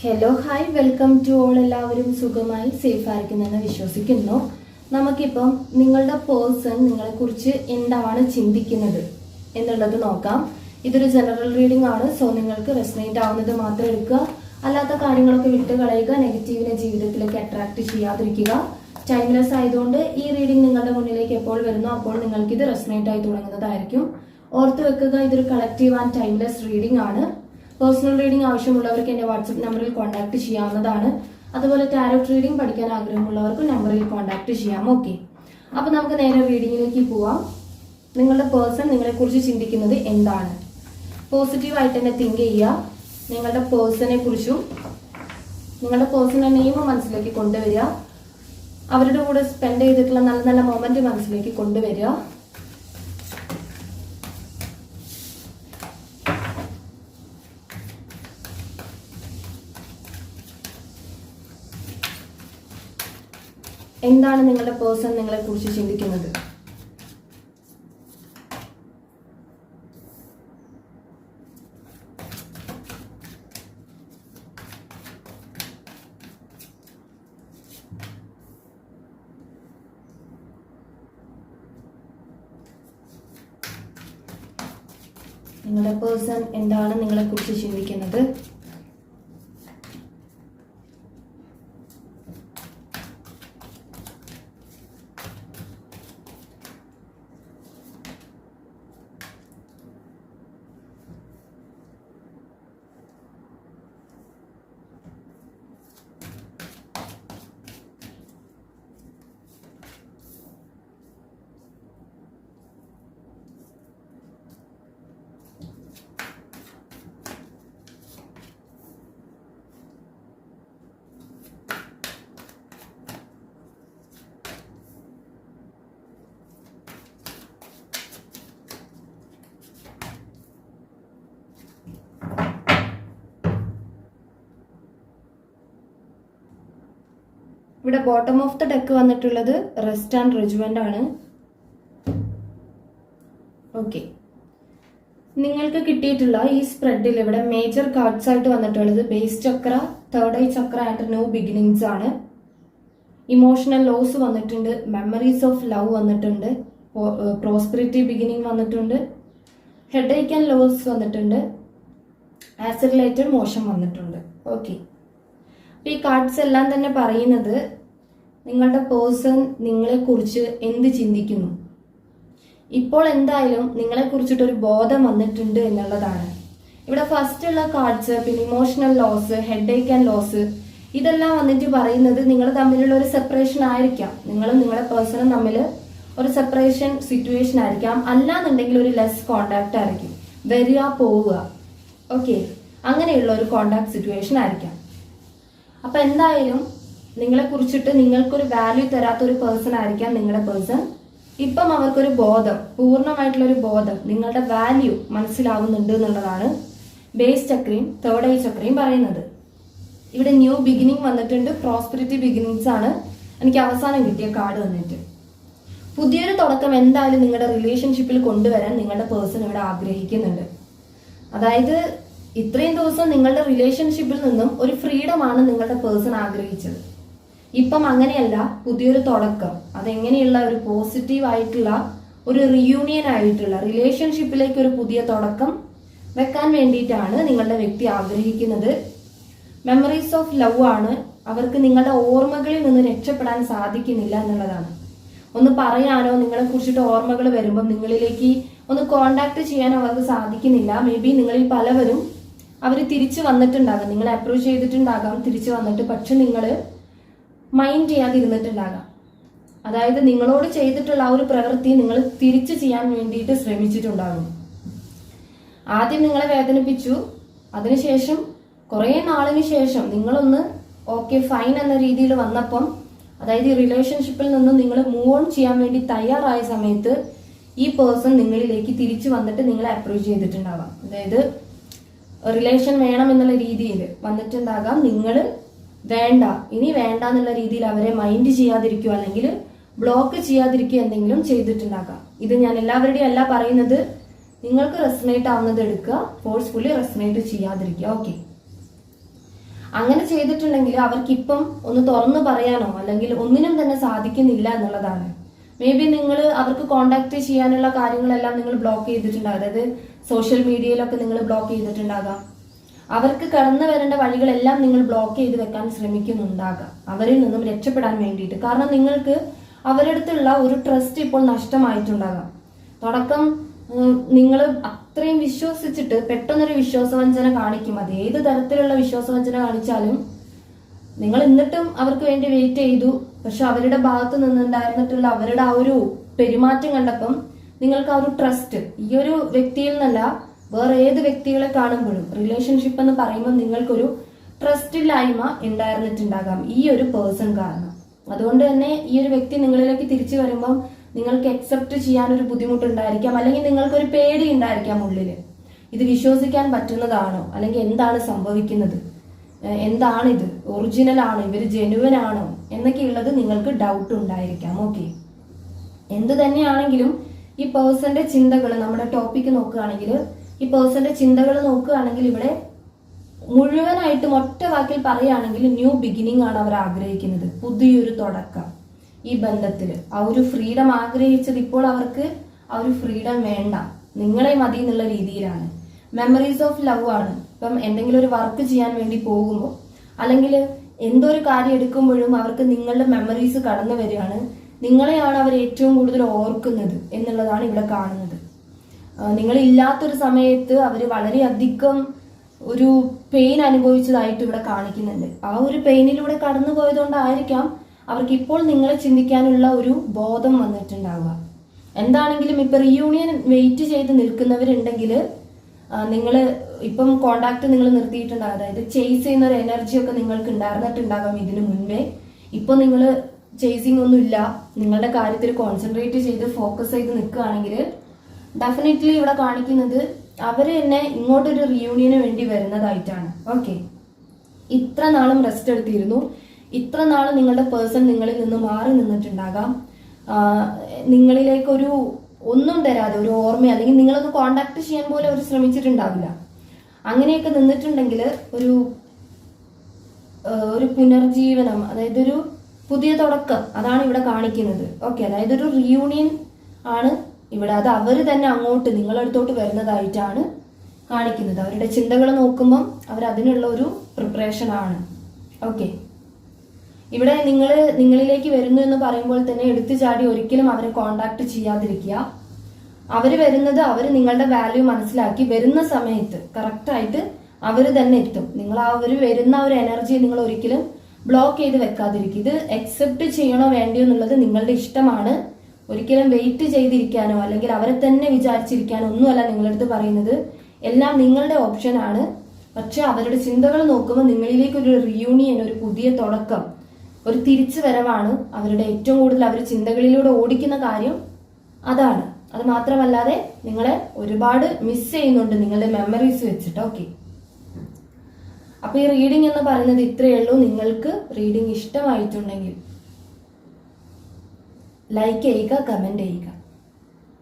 Hello hi welcome to all എല്ലാവരും സുഖമായി safe ആയിരിക്കുന്നെന്ന് വിശ്വസിക്കുന്നു. നമുക്കിപ്പം നിങ്ങളുടെ പേഴ്സൺ നിങ്ങളെ കുറിച്ച് എന്താണ് ചിന്തിക്കുന്നത് എന്നുള്ളത് നോക്കാം. ഇതൊരു ജനറൽ റീഡിംഗ് ആണ് സോ നിങ്ങൾക്ക് റെസ്നേറ്റ് ആവുന്നത് മാത്രം എടുക്കുക. അല്ലാത്ത കാര്യങ്ങളൊക്കെ വിട്ട് കളയുക നെഗറ്റീവിനെ ജീവിതത്തിലേക്ക് അട്രാക്ട് ചെയ്യാതിരിക്കുക. ടൈംലെസ് ആയതുകൊണ്ട് ഈ റീഡിംഗ് നിങ്ങളുടെ മുന്നിലേക്ക് എപ്പോൾ വരുന്നു അപ്പോൾ നിങ്ങൾക്ക് ഇത് റെസ്നേറ്റ് ആയി തുടങ്ങുന്നതായിരിക്കും. ഓർത്ത് വെക്കുക ഇതൊരു കളക്റ്റീവ് ആൻഡ് ടൈംലെസ് റീഡിംഗ് ആണ്. പേഴ്സണൽ റീഡിംഗ് ആവശ്യമുള്ളവർക്ക് എന്റെ വാട്സപ്പ് നമ്പറിൽ കോൺടാക്ട് ചെയ്യാവുന്നതാണ്. അതുപോലെ ടാരോട്ട് റീഡിംഗ് പഠിക്കാൻ ആഗ്രഹമുള്ളവർക്ക് നമ്പറിൽ കോൺടാക്ട് ചെയ്യാം. ഓക്കെ അപ്പൊ നമുക്ക് നേരെ റീഡിങ്ങിലേക്ക് പോവാം. നിങ്ങളുടെ പേഴ്സൺ നിങ്ങളെ കുറിച്ച് ചിന്തിക്കുന്നത് എന്താണ്? പോസിറ്റീവായിട്ട് തന്നെ തിങ്ക് ചെയ്യുക. നിങ്ങളുടെ പേഴ്സണെ കുറിച്ചും നിങ്ങളുടെ പേഴ്സണൽ നെയിം മനസ്സിലേക്ക് കൊണ്ടുവരിക. അവരുടെ കൂടെ സ്പെൻഡ് ചെയ്തിട്ടുള്ള നല്ല നല്ല മൊമെന്റ് മനസ്സിലേക്ക് കൊണ്ടുവരിക. എന്താണ് നിങ്ങളുടെ പേഴ്സൺ നിങ്ങളെ കുറിച്ച് ചിന്തിക്കുന്നത്? നിങ്ങളുടെ പേഴ്സൺ എന്താണ് നിങ്ങളെ കുറിച്ച് ചിന്തിക്കുന്നത്? ഇവിടെ ബോട്ടം ഓഫ് ദ ഡെക്ക് വന്നിട്ടുള്ളത് റെസ്റ്റ് ആൻഡ് റിജുവന്റ് ആണ്. ഓക്കെ നിങ്ങൾക്ക് കിട്ടിയിട്ടുള്ള ഈ സ്പ്രെഡിൽ ഇവിടെ മേജർ കാർഡ്സ് ആയിട്ട് വന്നിട്ടുള്ളത് base chakra third eye chakra and new beginnings ആണ്. ഇമോഷണൽ ലോസ് വന്നിട്ടുണ്ട് മെമ്മറീസ് ഓഫ് ലവ് വന്നിട്ടുണ്ട് പ്രോസ്പെരിറ്റി ബിഗിനിങ് വന്നിട്ടുണ്ട് ഹെഡ് ഏക്ക് ആൻഡ് ലോസ് വന്നിട്ടുണ്ട് ആസ് റിലേറ്റഡ് മോശം വന്നിട്ടുണ്ട്. ഓക്കെ അപ്പൊ ഈ കാർഡ്സ് എല്ലാം തന്നെ പറയുന്നത് നിങ്ങളുടെ പേഴ്സൺ നിങ്ങളെ കുറിച്ച് എന്ത് ചിന്തിക്കുന്നു? ഇപ്പോൾ എന്തായാലും നിങ്ങളെ കുറിച്ചിട്ടൊരു ബോധം വന്നിട്ടുണ്ട് എന്നുള്ളതാണ്. ഇവിടെ ഫസ്റ്റ് ഉള്ള കാർഡ്സ് പിന്നെ emotional loss headache and loss ഇതെല്ലാം വന്നിട്ട് പറയുന്നത് നിങ്ങൾ തമ്മിലുള്ള ഒരു സെപ്പറേഷൻ ആയിരിക്കാം. നിങ്ങളും നിങ്ങളുടെ പേഴ്സണും തമ്മിൽ ഒരു സെപ്പറേഷൻ സിറ്റുവേഷൻ ആയിരിക്കാം. അല്ലാന്നുണ്ടെങ്കിൽ ഒരു ലെസ് കോണ്ടാക്ട് ആയിരിക്കും. വരിക പോവുക. ഓക്കെ അങ്ങനെയുള്ള ഒരു കോണ്ടാക്ട് സിറ്റുവേഷൻ ആയിരിക്കാം. അപ്പൊ എന്തായാലും നിങ്ങളെ കുറിച്ചിട്ട് നിങ്ങൾക്കൊരു വാല്യൂ തരാത്ത ഒരു പേഴ്സൺ ആയിരിക്കാം നിങ്ങളുടെ പേഴ്സൺ ഇപ്പം അവർക്കൊരു ബോധം പൂർണമായിട്ടുള്ള ഒരു ബോധം നിങ്ങളുടെ വാല്യൂ മനസ്സിലാവുന്നുണ്ട് എന്നുള്ളതാണ് ബേസ് ചക്രയും തേർഡ് ഐ ചക്രയും പറയുന്നത്. ഇവിടെ ന്യൂ ബിഗിനിങ് വന്നിട്ടുണ്ട് പ്രോസ്പെരിറ്റി ബിഗിനിങ്സ് ആണ്. എനിക്ക് അവസാനം കിട്ടിയ കാർഡ് വന്നിട്ട്. പുതിയൊരു തുടക്കം എന്തായാലും നിങ്ങളുടെ റിലേഷൻഷിപ്പിൽ കൊണ്ടുവരാൻ നിങ്ങളുടെ പേഴ്സൺ ഇവിടെ ആഗ്രഹിക്കുന്നുണ്ട്. അതായത് ഇത്രയും ദിവസം നിങ്ങളുടെ റിലേഷൻഷിപ്പിൽ നിന്നും ഒരു ഫ്രീഡം ആണ് നിങ്ങളുടെ പേഴ്സൺ ആഗ്രഹിച്ചത്. ഇപ്പം അങ്ങനെയല്ല പുതിയൊരു തുടക്കം. അതെങ്ങനെയുള്ള ഒരു പോസിറ്റീവ് ആയിട്ടുള്ള ഒരു റിയൂണിയൻ ആയിട്ടുള്ള റിലേഷൻഷിപ്പിലേക്ക് ഒരു പുതിയ തുടക്കം വെക്കാൻ വേണ്ടിയിട്ടാണ് നിങ്ങളുടെ വ്യക്തി ആഗ്രഹിക്കുന്നത്. മെമ്മറീസ് ഓഫ് ലവ് ആണ് അവർക്ക് നിങ്ങളുടെ ഓർമ്മകളിൽ നിന്ന് രക്ഷപ്പെടാൻ സാധിക്കുന്നില്ല എന്നുള്ളതാണ്. ഒന്ന് പറയാനോ നിങ്ങളെ കുറിച്ചിട്ട് ഓർമ്മകൾ വരുമ്പോൾ നിങ്ങളിലേക്ക് ഒന്ന് കോണ്ടാക്ട് ചെയ്യാനോ അവർക്ക് സാധിക്കുന്നില്ല. മേ ബി നിങ്ങളിൽ പലവരും അവർ തിരിച്ചു വന്നിട്ടുണ്ടാകാം. നിങ്ങളെ അപ്രൂവ് ചെയ്തിട്ടുണ്ടാകാം തിരിച്ചു വന്നിട്ട്. പക്ഷെ നിങ്ങൾ മൈൻഡ് ചെയ്യാതിരുന്നിട്ടുണ്ടാകാം അതായത് നിങ്ങളോട് ചെയ്തിട്ടുള്ള ആ ഒരു പ്രവൃത്തി നിങ്ങൾ തിരിച്ചു ചെയ്യാൻ വേണ്ടിയിട്ട് ശ്രമിച്ചിട്ടുണ്ടാകും. ആദ്യം നിങ്ങളെ വേദനിപ്പിച്ചു. അതിനുശേഷം കുറെ നാളിന് ശേഷം നിങ്ങളൊന്ന് ഓക്കെ ഫൈൻ എന്ന രീതിയിൽ വന്നപ്പം അതായത് ഈ റിലേഷൻഷിപ്പിൽ നിന്ന് നിങ്ങൾ മൂവ് ഓൺ ചെയ്യാൻ വേണ്ടി തയ്യാറായ സമയത്ത് ഈ പേഴ്സൺ നിങ്ങളിലേക്ക് തിരിച്ചു വന്നിട്ട് നിങ്ങളെ അപ്രോച്ച് ചെയ്തിട്ടുണ്ടാവാം. അതായത് റിലേഷൻ വേണം എന്നുള്ള രീതിയിൽ വന്നിട്ടുണ്ടാകാം. നിങ്ങൾ വേണ്ട. ഇനി വേണ്ട എന്നുള്ള രീതിയിൽ അവരെ മൈൻഡ് ചെയ്യാതിരിക്കുക അല്ലെങ്കിൽ ബ്ലോക്ക് ചെയ്യാതിരിക്കുക എന്തെങ്കിലും ചെയ്തിട്ടുണ്ടാക്കാം ഇത് ഞാൻ എല്ലാവരുടെയും അല്ല പറയുന്നത്. നിങ്ങൾക്ക് റെസ്മേറ്റ് ആവുന്നത് എടുക്കുക. ഫോഴ്സ്ഫുള്ളി റെസ്മേറ്റ് ചെയ്യാതിരിക്കുക. ഓക്കെ അങ്ങനെ ചെയ്തിട്ടുണ്ടെങ്കിൽ അവർക്ക് ഇപ്പം ഒന്ന് തുറന്നു പറയാനോ അല്ലെങ്കിൽ ഒന്നിനും തന്നെ സാധിക്കുന്നില്ല എന്നുള്ളതാണ്. മേ ബി നിങ്ങൾ അവർക്ക് കോണ്ടാക്ട് ചെയ്യാനുള്ള കാര്യങ്ങളെല്ലാം നിങ്ങൾ ബ്ലോക്ക് ചെയ്തിട്ടുണ്ടാകും. അതായത് സോഷ്യൽ മീഡിയയിലൊക്കെ നിങ്ങൾ ബ്ലോക്ക് ചെയ്തിട്ടുണ്ടാകാം. അവർക്ക് കടന്നു വരേണ്ട വഴികളെല്ലാം നിങ്ങൾ ബ്ലോക്ക് ചെയ്ത് വെക്കാൻ ശ്രമിക്കുന്നുണ്ടാകാം. അവരിൽ നിന്നും രക്ഷപ്പെടാൻ വേണ്ടിയിട്ട്. കാരണം നിങ്ങൾക്ക് അവരടുത്തുള്ള ഒരു ട്രസ്റ്റ് ഇപ്പോൾ നഷ്ടമായിട്ടുണ്ടാകാം. തുടക്കം നിങ്ങൾ അത്രയും വിശ്വസിച്ചിട്ട് പെട്ടെന്നൊരു വിശ്വാസവഞ്ചന കാണിക്കും. അത് ഏത് തരത്തിലുള്ള വിശ്വാസവഞ്ചന കാണിച്ചാലും നിങ്ങൾ എന്നിട്ടും അവർക്ക് വേണ്ടി വെയിറ്റ് ചെയ്തു. പക്ഷെ അവരുടെ ഭാഗത്ത് നിന്നുണ്ടായിരുന്നിട്ടുള്ള അവരുടെ ആ ഒരു പെരുമാറ്റം കണ്ടപ്പം നിങ്ങൾക്ക് ആ ഒരു ട്രസ്റ്റ് ഈ ഒരു വ്യക്തിയിൽ നിന്നല്ല വേറെ ഏത് വ്യക്തികളെ കാണുമ്പോഴും റിലേഷൻഷിപ്പ് എന്ന് പറയുമ്പോൾ നിങ്ങൾക്കൊരു ട്രസ്റ്റ് ഇല്ലായ്മ ഉണ്ടായിരുന്നിട്ടുണ്ടാകാം. ഈ ഒരു പേഴ്സൺ കാരണം. അതുകൊണ്ട് തന്നെ ഈ ഒരു വ്യക്തി നിങ്ങളിലേക്ക് തിരിച്ചു വരുമ്പം നിങ്ങൾക്ക് അക്സെപ്റ്റ് ചെയ്യാൻ ഒരു ബുദ്ധിമുട്ടുണ്ടായിരിക്കാം. അല്ലെങ്കിൽ നിങ്ങൾക്കൊരു പേടി ഉണ്ടായിരിക്കാം ഉള്ളിൽ. ഇത് വിശ്വസിക്കാൻ പറ്റുന്നതാണോ? അല്ലെങ്കിൽ എന്താണ് സംഭവിക്കുന്നത്? എന്താണിത്? ഒറിജിനൽ ആണോ? ഇവർ ജെനുവൻ ആണോ? എന്നൊക്കെയുള്ളത് നിങ്ങൾക്ക് ഡൗട്ട് ഉണ്ടായിരിക്കാം. ഓക്കെ എന്ത് തന്നെയാണെങ്കിലും ഈ പേഴ്സന്റെ ചിന്തകൾ നമ്മുടെ ടോപ്പിക്ക് നോക്കുകയാണെങ്കിൽ ഈ പേഴ്സന്റെ ചിന്തകൾ നോക്കുകയാണെങ്കിൽ ഇവിടെ മുഴുവനായിട്ടും ഒറ്റ വാക്കിൽ പറയുകയാണെങ്കിൽ ന്യൂ ബിഗിനിങ് ആണ് അവർ ആഗ്രഹിക്കുന്നത്. പുതിയൊരു തുടക്കം. ഈ ബന്ധത്തിൽ ആ ഒരു ഫ്രീഡം ആഗ്രഹിച്ചത് ഇപ്പോൾ അവർക്ക് ആ ഒരു ഫ്രീഡം വേണ്ട. നിങ്ങളെ മതി എന്നുള്ള രീതിയിലാണ്. മെമ്മറീസ് ഓഫ് ലവ് ആണ്. ഇപ്പം എന്തെങ്കിലും ഒരു വർക്ക് ചെയ്യാൻ വേണ്ടി പോകുമ്പോൾ അല്ലെങ്കിൽ എന്തോ ഒരു കാര്യം എടുക്കുമ്പോഴും അവർക്ക് നിങ്ങളുടെ മെമ്മറീസ് കടന്നു വരികയാണ്. നിങ്ങളെയാണ് അവർ ഏറ്റവും കൂടുതൽ ഓർക്കുന്നത് എന്നുള്ളതാണ് ഇവിടെ കാണുന്നത്. നിങ്ങൾ ഇല്ലാത്തൊരു സമയത്ത് അവർ വളരെയധികം ഒരു പെയിൻ അനുഭവിച്ചതായിട്ട് ഇവിടെ കാണിക്കുന്നുണ്ട്. ആ ഒരു പെയിനിലൂടെ കടന്നു പോയതുകൊണ്ടായിരിക്കാം അവർക്ക് ഇപ്പോൾ നിങ്ങളെ ചിന്തിക്കാനുള്ള ഒരു ബോധം വന്നിട്ടുണ്ടാവുക. എന്താണെങ്കിലും ഇപ്പൊ റീയൂണിയൻ വെയിറ്റ് ചെയ്ത് നിൽക്കുന്നവരുണ്ടെങ്കിൽ നിങ്ങൾ ഇപ്പം കോണ്ടാക്ട് നിങ്ങൾ നിർത്തിയിട്ടുണ്ടാകും അതായത് ചേസ് ചെയ്യുന്ന ഒരു എനർജി ഒക്കെ നിങ്ങൾക്ക് ഉണ്ടായിരുന്നിട്ടുണ്ടാകാം ഇതിനു മുൻപേ. ഇപ്പൊ നിങ്ങൾ ചേസിങ് ഒന്നുമില്ല. നിങ്ങളുടെ കാര്യത്തിൽ കോൺസെൻട്രേറ്റ് ചെയ്ത് ഫോക്കസ് ചെയ്ത് നിൽക്കുകയാണെങ്കിൽ ഡെഫിനറ്റ്ലി ഇവിടെ കാണിക്കുന്നത് അവർ തന്നെ ഇങ്ങോട്ടൊരു റിയൂണിയന് വേണ്ടി വരുന്നതായിട്ടാണ്. ഓക്കെ ഇത്ര നാളും റെസ്റ്റ് എടുത്തിരുന്നു. ഇത്ര നാൾ നിങ്ങളുടെ പേഴ്സൺ നിങ്ങളിൽ നിന്ന് മാറി നിന്നിട്ടുണ്ടാകാം. നിങ്ങളിലേക്കൊരു ഒന്നും തരാതെ ഒരു ഓർമ്മ അല്ലെങ്കിൽ നിങ്ങളൊന്ന് കോണ്ടാക്ട് ചെയ്യാൻ പോലും അവർ ശ്രമിച്ചിട്ടുണ്ടാവില്ല. അങ്ങനെയൊക്കെ നിന്നിട്ടുണ്ടെങ്കിൽ ഒരു ഒരു പുനർജീവനം അതായത് ഒരു പുതിയ തുടക്കം അതാണ് ഇവിടെ കാണിക്കുന്നത്. ഓക്കെ അതായത് ഒരു റിയൂണിയൻ ആണ് ഇവിടെ അത് അവർ തന്നെ അങ്ങോട്ട് നിങ്ങളടുത്തോട്ട് വരുന്നതായിട്ടാണ് കാണിക്കുന്നത്. അവരുടെ ചിന്തകൾ നോക്കുമ്പം അവർ അതിനുള്ള ഒരു പ്രിപ്പറേഷൻ ആണ്. ഓക്കെ ഇവിടെ നിങ്ങൾ നിങ്ങളിലേക്ക് വരുന്നു എന്ന് പറയുമ്പോൾ തന്നെ എടുത്തു ചാടി ഒരിക്കലും അവരെ കോണ്ടാക്ട് ചെയ്യാതിരിക്കുക. അവർ വരുന്നത് അവർ നിങ്ങളുടെ വാല്യൂ മനസ്സിലാക്കി വരുന്ന സമയത്ത് കറക്റ്റായിട്ട് അവർ തന്നെ എത്തും. നിങ്ങൾ ആ ഒരു വരുന്ന ഒരു എനർജി നിങ്ങൾ ഒരിക്കലും ബ്ലോക്ക് ചെയ്ത് വെക്കാതിരിക്കുക. ഇത് അക്സെപ്റ്റ് ചെയ്യണോ വേണ്ടിയോ എന്നുള്ളത് നിങ്ങളുടെ ഇഷ്ടമാണ്. ഒരിക്കലും വെയിറ്റ് ചെയ്തിരിക്കാനോ അല്ലെങ്കിൽ അവരെ തന്നെ വിചാരിച്ചിരിക്കാനോ ഒന്നുമല്ല നിങ്ങളടുത്ത് പറയുന്നത്. എല്ലാം നിങ്ങളുടെ ഓപ്ഷനാണ് പക്ഷെ അവരുടെ ചിന്തകൾ നോക്കുമ്പോൾ നിങ്ങളിലേക്ക് ഒരു റിയൂണിയൻ ഒരു പുതിയ തുടക്കം ഒരു തിരിച്ചു വരവാണ് അവരുടെ ഏറ്റവും കൂടുതൽ അവർ ചിന്തകളിലൂടെ ഓടിക്കുന്ന കാര്യം അതാണ്. അത് മാത്രമല്ലാതെ നിങ്ങളെ ഒരുപാട് മിസ് ചെയ്യുന്നുണ്ട് നിങ്ങളുടെ മെമ്മറീസ് വെച്ചിട്ട്. ഓക്കെ അപ്പൊ ഈ റീഡിംഗ് എന്ന് പറയുന്നത് ഇത്രയേ ഉള്ളൂ. നിങ്ങൾക്ക് റീഡിംഗ് ഇഷ്ടമായിട്ടുണ്ടെങ്കിൽ ലൈക്ക് ചെയ്യുക കമന്റ് ചെയ്യുക.